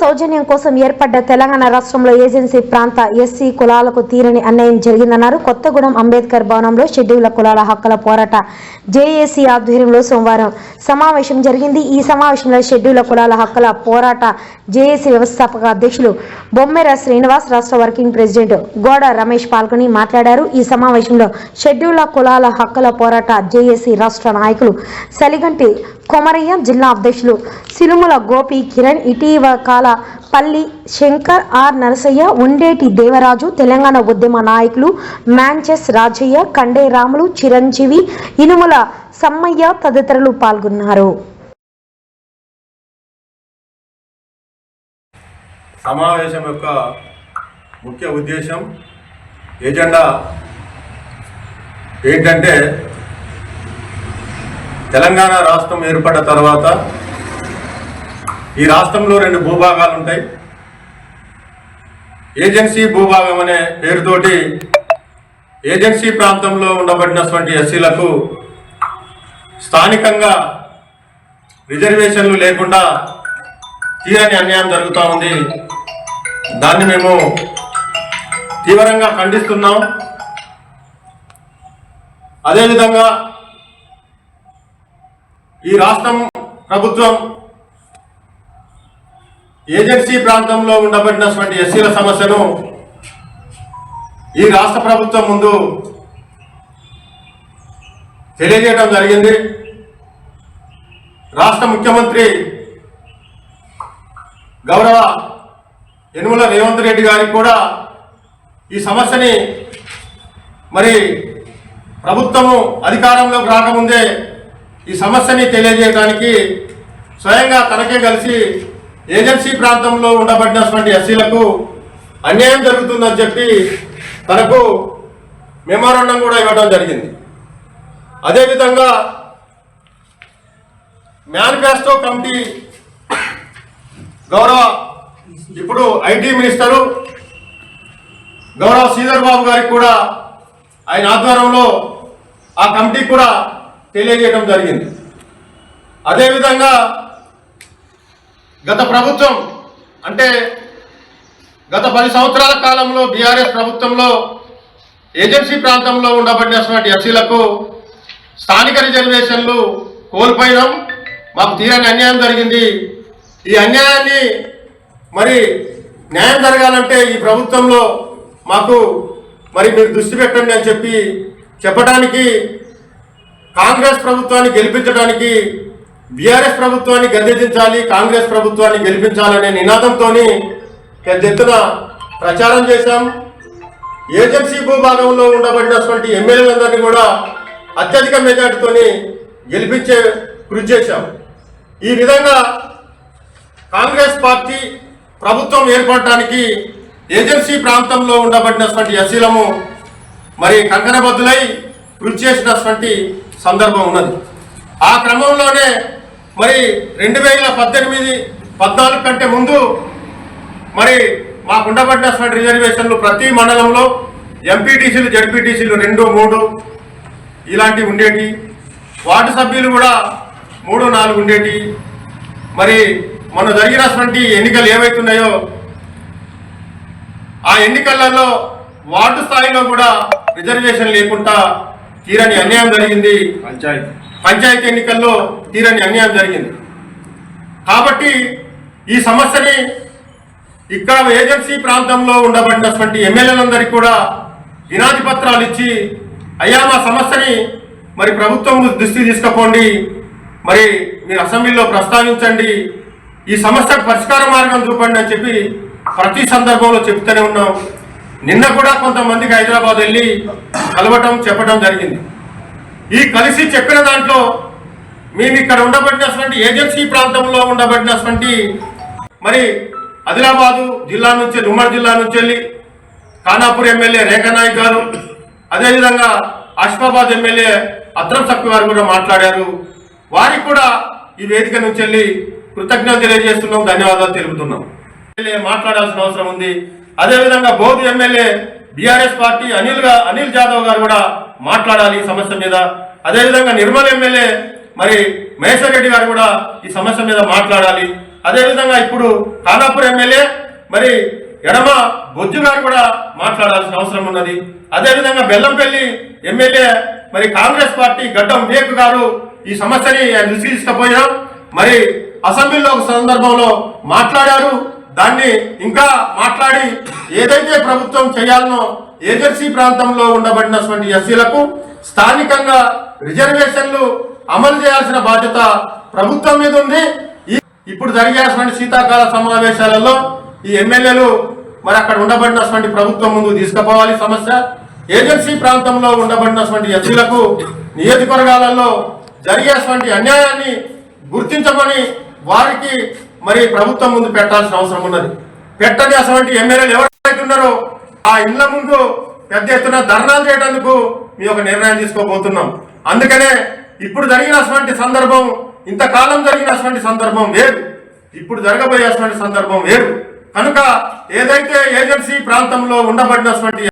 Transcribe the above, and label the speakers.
Speaker 1: సౌజన్యం కోసం ఏర్పడ్డ తెలంగాణ రాష్ట్రంలో ఏజెన్సీ ప్రాంత ఎస్సీ కులాలకు తీరని అన్యాయం జరిగిందన్నారు. కొత్తగూడెం అంబేద్కర్ భవనంలో షెడ్యూళ్ళ కులాల హక్కుల పోరాట జేఏసీ ఆధ్వర్యంలో సోమవారం సమావేశం జరిగింది. ఈ సమావేశంలో షెడ్యూళ్ళ కులాల హక్కుల పోరాట జేఏసీ వ్యవస్థాపక అధ్యక్షులు బొమ్మెర శ్రీనివాస్ రాష్ట్ర వర్కింగ్ ప్రెసిడెంట్ గోడ రమేష్ పాల్గొని మాట్లాడారు. ఈ సమావేశంలో షెడ్యూళ్ళ కులాల హక్కుల పోరాట జేఏసీ రాష్ట్ర నాయకులు సలిగంటి కొమరయ్య జిల్లా అధ్యక్షులు సిలుముల గోపి కిరణ్ ఇటీవకాల పల్లి శంకర్ ఆర్ నరసయ్య ఉండేటి దేవరాజు తెలంగాణ ఉద్యమ నాయకులు మ్యాంచెస్ రాజయ్య కండే రాములు చిరంజీవి ఇనుముల సమ్మయ్య తదితరులు పాల్గొన్నారు.
Speaker 2: సమావేశం యొక్క ముఖ్య ఉద్దేశం ఎజెండా ఏంటంటే తెలంగాణ రాష్ట్రం ఏర్పడ్డ తర్వాత ఈ రాష్ట్రంలో రెండు భూభాగాలు ఉంటాయి ఏజెన్సీ భూభాగం అనే పేరుతోటి ఏజెన్సీ ప్రాంతంలో ఉండబడినటువంటి ఎస్సీలకు స్థానికంగా రిజర్వేషన్లు లేకుండా తీరని అన్యాయం జరుగుతూ ఉంది. దాన్ని మేము తీవ్రంగా ఖండిస్తున్నాం. అదేవిధంగా ఈ రాష్ట్రం ప్రభుత్వం ఏజెన్సీ ప్రాంతంలో ఉండబడినటువంటి ఎస్సీల సమస్యను ఈ రాష్ట్ర ప్రభుత్వం ముందు తెలియజేయడం జరిగింది. రాష్ట్ర ముఖ్యమంత్రి గౌరవ యనుమల రేవంత్ రెడ్డి గారికి కూడా ఈ సమస్యని మరి ప్రభుత్వము అధికారంలోకి రాకముందే ఈ సమస్యని తెలియజేయడానికి స్వయంగా తనకే కలిసి ఏజెన్సీ ప్రాంతంలో ఉండబడినటువంటి ఎస్సీలకు అన్యాయం జరుగుతుందని చెప్పి తనకు మెమోరాండం కూడా ఇవ్వడం జరిగింది. అదేవిధంగా మేనిఫెస్టో కమిటీ గౌరవ ఇప్పుడు ఐటీ మినిస్టరు గౌరవ శ్రీధర్ బాబు గారికి కూడా ఆయన ఆధ్వర్యంలో ఆ కమిటీ కూడా తెలియజేయడం జరిగింది. అదేవిధంగా గత ప్రభుత్వం అంటే గత పది సంవత్సరాల కాలంలో బీఆర్ఎస్ ప్రభుత్వంలో ఏజెన్సీ ప్రాంతంలో ఉండబడినటువంటి ఎస్సీలకు స్థానిక రిజర్వేషన్లు కోల్పోయినాం. మాకు తీరని అన్యాయం జరిగింది. ఈ అన్యాయాన్ని మరి న్యాయం జరగాలంటే ఈ ప్రభుత్వంలో మాకు మరి మీరు దృష్టి పెట్టండి అని చెప్పి చెప్పడానికి కాంగ్రెస్ ప్రభుత్వాన్ని గెలిపించడానికి బీఆర్ఎస్ ప్రభుత్వాన్ని గద్దెదించాలి కాంగ్రెస్ ప్రభుత్వాన్ని గెలిపించాలనే నినాదంతో పెద్ద ఎత్తున ప్రచారం చేశాం. ఏజెన్సీ భూభాగంలో ఉండబడినటువంటి ఎమ్మెల్యేలందరినీ కూడా అత్యధిక మెజార్టీతోని గెలిపించే కృషి చేశాం. ఈ విధంగా కాంగ్రెస్ పార్టీ ప్రభుత్వం ఏర్పడటానికి ఏజెన్సీ ప్రాంతంలో ఉండబడినటువంటి ఎస్సీలము మరి కంకణబద్దులై కృషి చేసినటువంటి సందర్భం ఉన్నది. ఆ క్రమంలోనే మరి రెండు వేల పద్దెనిమిది పద్నాలుగు కంటే ముందు మరి మాకు ఉండబడినటువంటి రిజర్వేషన్లు ప్రతి మండలంలో ఎంపీటీసీలు జడ్పీటీసీలు రెండు మూడు ఇలాంటివి ఉండేటి. వార్డు సభ్యులు కూడా మూడు నాలుగు ఉండేటి. మరి మొన్న జరిగినటువంటి ఎన్నికలు ఏవైతున్నాయో ఆ ఎన్నికలలో వార్డు స్థాయిలో కూడా రిజర్వేషన్ లేకుండా తీరని అన్యాయం జరిగింది.
Speaker 3: పంచాయతీ.
Speaker 2: పంచాయతీ ఎన్నికల్లో తీరని అన్యాయం జరిగింది. కాబట్టి ఈ సమస్యని ఇక్కడ ఏజెన్సీ ప్రాంతంలో ఉండబడినటువంటి ఎమ్మెల్యేలందరికీ కూడా వినాది పత్రాలు ఇచ్చి అయ్యా మా సమస్యని మరి ప్రభుత్వం దృష్టికి తీసుకుపోండి మరి మీరు అసెంబ్లీలో ప్రస్తావించండి. ఈ సమస్యకు పరిష్కార మార్గం చూపండి అని చెప్పి ప్రతి సందర్భంలో చెప్తూనే ఉన్నాం. నిన్న కూడా కొంతమందికి హైదరాబాద్ వెళ్ళి కలవటం చెప్పడం జరిగింది. ఈ కలిసి చెప్పిన దాంట్లో మేము ఇక్కడ ఉండబడినటువంటి ఏజెన్సీ ప్రాంతంలో ఉండబడినటువంటి మరి ఆదిలాబాదు జిల్లా నుంచి ఉమ్మడి జిల్లా నుంచి వెళ్ళి ఖానాపూర్ ఎమ్మెల్యే రేఖానాయక్ గారు అదేవిధంగా అష్మాబాద్ ఎమ్మెల్యే అత్రం సక్కు గారు కూడా మాట్లాడారు. వారికి కూడా ఈ వేదిక నుంచి వెళ్ళి కృతజ్ఞతలు తెలియజేస్తున్నాం ధన్యవాదాలు తెలుపుతున్నాం. మాట్లాడాల్సిన అవసరం ఉంది. అదేవిధంగా బౌద్ధ ఎమ్మెల్యే బీఆర్ఎస్ పార్టీ అనిల్గా అనిల్ జాదవ్ గారు కూడా మాట్లాడాలి ఈ సమస్య మీద. అదేవిధంగా నిర్మల్ ఎమ్మెల్యే మరి మహేశ్వర్ రెడ్డి గారు కూడా ఈ సమస్య మీద మాట్లాడాలి. అదేవిధంగా ఇప్పుడు ఖానాపూర్ ఎమ్మెల్యే మరి ఎడమ బొజ్జు గారు కూడా మాట్లాడాల్సిన అవసరం ఉన్నది. అదేవిధంగా బెల్లంపల్లి ఎమ్మెల్యే మరి కాంగ్రెస్ పార్టీ గడ్డం వివేక్ గారు ఈ సమస్యని ఆయన మరి అసెంబ్లీలో ఒక సందర్భంలో మాట్లాడారు. దాన్ని ఇంకా మాట్లాడి ఏదైతే ప్రభుత్వం చేయాలనో ఏజెన్సీ ప్రాంతంలో ఉండబడినటువంటి ఎస్సీలకు స్థానికంగా రిజర్వేషన్లు అమలు చేయాల్సిన బాధ్యత ప్రభుత్వం మీద ఉంది. ఇప్పుడు జరిగేటువంటి శీతాకాల సమావేశాలలో ఈ ఎమ్మెల్యేలు మరి అక్కడ ఉండబడినటువంటి ప్రభుత్వం ముందు తీసుకుపోవాలి సమస్య. ఏజెన్సీ ప్రాంతంలో ఉండబడినటువంటి ఎస్సీలకు నియోజకవర్గాలలో జరిగేటువంటి అన్యాయాన్ని గుర్తించమని వారికి మరి ప్రభుత్వం ముందు పెట్టాల్సిన అవసరం ఉన్నది. పెట్టని అటువంటి ఎమ్మెల్యేలు ఎవరైతే ఉన్నారో ఆ ఇళ్ళ ముందు పెద్ద ఎత్తున ధర్నాలు చేయడానికి మీ ఒక నిర్ణయం తీసుకోబోతున్నాం. అందుకనే ఇప్పుడు జరిగినటువంటి సందర్భం ఇంతకాలం జరిగినటువంటి సందర్భం వేరు. ఇప్పుడు జరగబోయేటువంటి సందర్భం వేరు. కనుక ఏదైతే ఏజెన్సీ ప్రాంతంలో ఉండబడినటువంటి